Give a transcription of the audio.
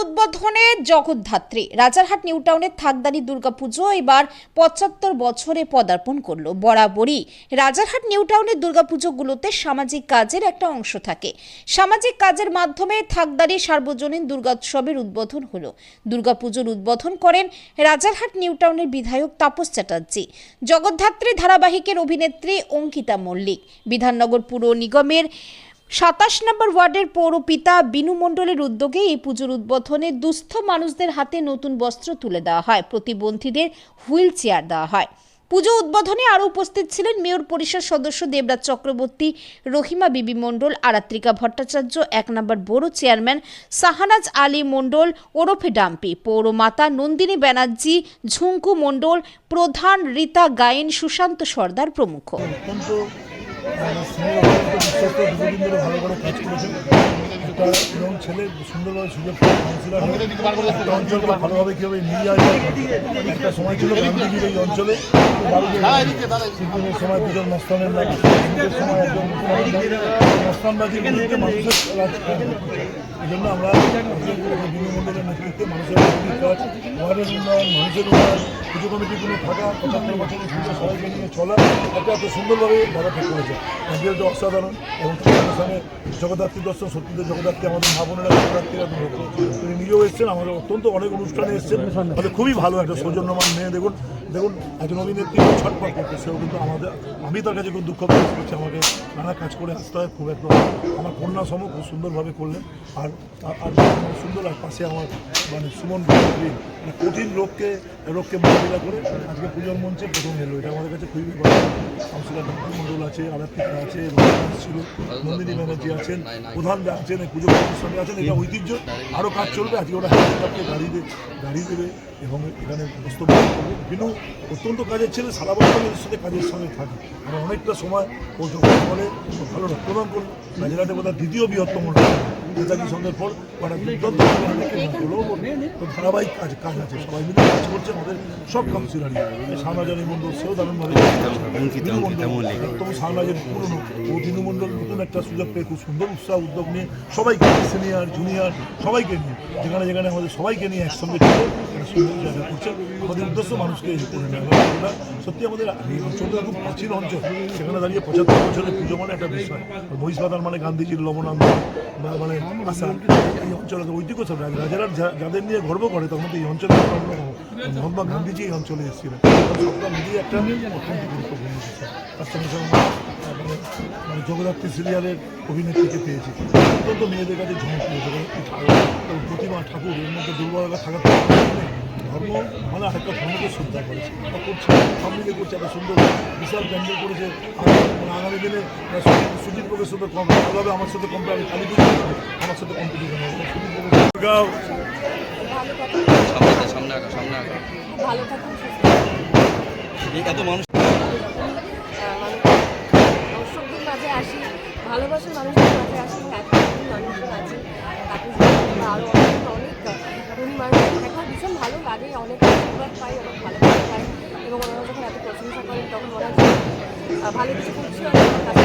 উদ্বোধনে জগদ্ধাত্রী। রাজারহাট নিউ টাউনের থাকদারি দুর্গাপুজো এবার পঁচাত্তর বছরে পদার্পণ করল বরাবরই। রাজারহাট নিউ টাউনের দুর্গাপুজোগুলোতে সামাজিক কাজের একটা অংশ থাকে। সামাজিক কাজের মাধ্যমে থাকদারি সার্বজনীন দুর্গোৎসবের উদ্বোধন হলো। দুর্গাপুজোর উদ্বোধন করেন রাজারহাট নিউ টাউনের বিধায়ক তাপস চ্যাটার্জি। জগদ্ধাত্রী ধারাবাহিকের অভিনেত্রী অঙ্কিতা মল্লিক। বিধাননগর পুর নিগমের সাতাশ নম্বর ওয়ার্ডের পৌরপিতা বিনু মণ্ডলের উদ্যোগে এই পুজোর উদ্বোধনে দুস্থ মানুষদের হাতে নতুন বস্ত্র তুলে দেওয়া হয়, প্রতিবন্ধীদের হুইল চেয়ার দেওয়া হয়। পুজো উদ্বোধনে আরও উপস্থিত ছিলেন মেয়র পরিষদ সদস্য দেবরাজ চক্রবর্তী, রহিমা বিবি মণ্ডল, আরাত্রিকা ভট্টাচার্য, এক নম্বর বড় চেয়ারম্যান সাহানাজ আলী মণ্ডল, ওরফে ডাম্পি, পৌরমাতা নন্দিনী ব্যানার্জি ঝুঙ্কু মণ্ডল, প্রধান রীতা গায়েন, সুশান্ত সর্দার প্রমুখ। মানে কাজ করেছেন একটা সুন্দরভাবে সুযোগ অঞ্চলকে ভালোভাবে কীভাবে নিয়ে যাওয়া যায়, একটা সময় অঞ্চলে। সময় দুজন মস্তানের সময় একজন মস্তানবাজির মানুষের আমরা বিনোদনের নেতৃত্বে মানুষের ওয়ার্ডের উন্নয়ন মানুষের উন্নয়ন পুজো কমিটিগুলো থাকা পঁচাত্তর বছরের পুজো সবাইকে নিয়ে চলা এটা এত সুন্দরভাবে দাদা ঠিক করেছে মন্দিরটা অসাধারণ এবং সঙ্গে জগদ্ধাত্রী দর্শন সত্যিদের জগদ্ধাত্রী, আমাদের মা বোনেরা জগদ্ধাত্রীরা তিনি নিজেও এসেছেন, আমাদের অত্যন্ত অনেক অনুষ্ঠানে এসেছেন। আমাদের খুবই ভালো একটা সৌজন্যমান মেয়ে। দেখুন দেখুন, একজন অভিনেত্রী ছটপট করতে সেও কিন্তু আমাদের, আমি তার কাছে খুব দুঃখ প্রকাশ করছি, আমাকে নানা কাজ করে আসতে হয়, খুব একটা আমার কন্যা সম খুব সুন্দরভাবে করলেন। আর, আর- সুন্দর, আর পাশে আমার মানে সুমন মানে কঠিন রোগকে রোগকে মোকাবিলা করে আজকে পুজোর মঞ্চে প্রথম এলো। এটা আমাদের কাছে খুবই ভালো। কাউন্সিলর মণ্ডল আছে, আরাত্রিকা আছে ছিল নন্দিনী ব্যানার্জি আছেন, প্রধান আছেন পুজো সঙ্গে আছেন, এটা ঐতিহ্য। আরও কাজ চলবে, আজকে ওরা হেলিকপ্টারকে গাড়ি গাড়ি দেবে এবং এখানে বাস্তবায়ন করবে। অত্যন্ত কাজের ছেলে সারা বছর সাথে কাজের সঙ্গে থাকে। অনেকটা সময় ও যখন বলে ভালো রক্তদান করল। বোধহয় দ্বিতীয় বৃহত্তম নেতাজি পর দুর্দান্ত তো ধারাবাহিক কাজ কাজ আছে। সবাই মিলে কাজ করছে আমাদের সব কাউন্সিলারই। সামাজারি মণ্ডল সেও দারুণভাবে তবু সামাজের পুরনো। ও নতুন একটা সুযোগ পেয়ে খুব সুন্দর উৎসাহ উদ্যোগ নিয়ে সবাইকে সিনিয়র জুনিয়র সবাইকে নিয়ে যেখানে যেখানে আমাদের সবাইকে নিয়ে একসঙ্গে ছিল আমাদের উদ্দেশ্য মানুষকে সত্যি আমাদের এই অঞ্চলটা খুব প্রাচীন অঞ্চল। সেখানে দাঁড়িয়ে পঁচাত্তর বছরের পুজো মানে একটা বিষয়। মহিষবাদান মানে গান্ধীজির লবণান্দ বা মানে এই অঞ্চলে ঐতিহ্য সব। রাজারা যাদের নিয়ে গর্ব করে, তখন তো এই অঞ্চলে মহাত্মা গান্ধীজি এই অঞ্চলে এসেছিলেন। সবটা মিলিয়ে একটা অত্যন্ত গুরুত্বপূর্ণ বিষয়। তার সঙ্গে সঙ্গে আমরা, আহ, মানে মানে জগদ্ধাত্রী সিরিয়ালের অভিনেত্রীকে পেয়েছি। অত্যন্ত মেয়েদের কাছে জনপ্রিয় জগদ্ধাত্রী ঠাকুর প্রতিমা ঠাকুর এর মধ্যে দুর্বলতা থাকার ধর্ম মানে আরেকটা ধর্মকে শ্রদ্ধা করেছে বা করছে সামনে করছে একটা সুন্দর বিশাল প্যান্ডেল করেছে। মানে আগামী দিনে সুজিত- প্রবেশ সাথে কম ভালোভাবে আমার সাথে কম্পে আমি কালী পুজো আমার সাথে কম্পিটিশন হবে। সুজিত সামনে সামনে আঁকা সামনে আঁকা। ভালো থাকুন। এত মানুষ আসি ভালোবাসার মানুষদের মাঝে আসি এত মানুষজন আছে তাকে আরও অনেক অনেক ধনী মানুষ দেখা ভীষণ ভালো লাগে অনেক আশীর্বাদ পাই অনেক ভালোবাসা পাই। এবং ওনারা যখন এত প্রশংসা করেন তখন আহ, ভালো কিছু করছি আমার কাছে